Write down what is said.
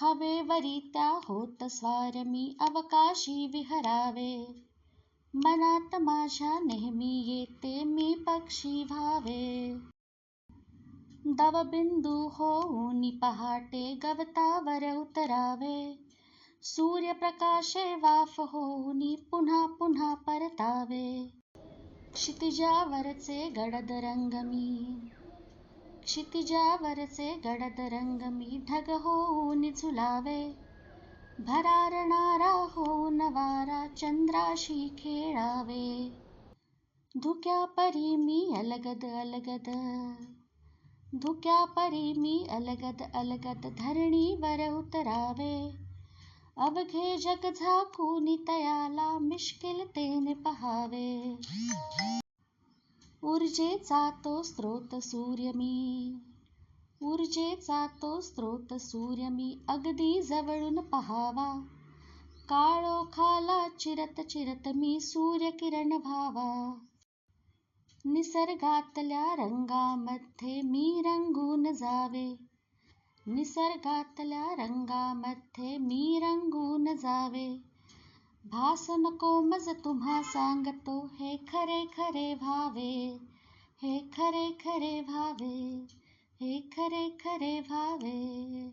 हवेवरी त्या होत स्वार मी अवकाशी विहरावे। मनात माझ्या नेहमी येते मी पक्षी दवबिंदू होऊनी पहाटे गवतावर उतरावे। सूर्यप्रकाशे वाफ होऊनी पुन्हा पुन्हा परतावे। क्षितिजावरचे गडद रंग मी क्षितिजावरचे गडद रंग मी ढग होऊन झुलावे. भरारणारा होऊन वारा चंद्राशी खेळावे. धुक्यापरी मी अलगद अलगद. धुक्या परी मी अलगद अलगद धरणीवर उतरावे. अवघे जग झाकून तयाला मिश्किल तेने पहावे. ऊर्जेचा तो स्रोत सूर्य मी. ऊर्जेचा तो स्रोत सूर्य मी. अगदी जवळून पहावा. काळोखाला चिरत चिरत मी सूर्यकिरण व्हावा. निसर्गातल्या रंगामध्ये मी रंगून जावे. निसर्गातल्या रंगामध्ये मी रंगून जावे. भास नको मज तुम्हा सांगतो हे खरे खरे भावे हे खरे खरे भावे हे खरे खरे भावे.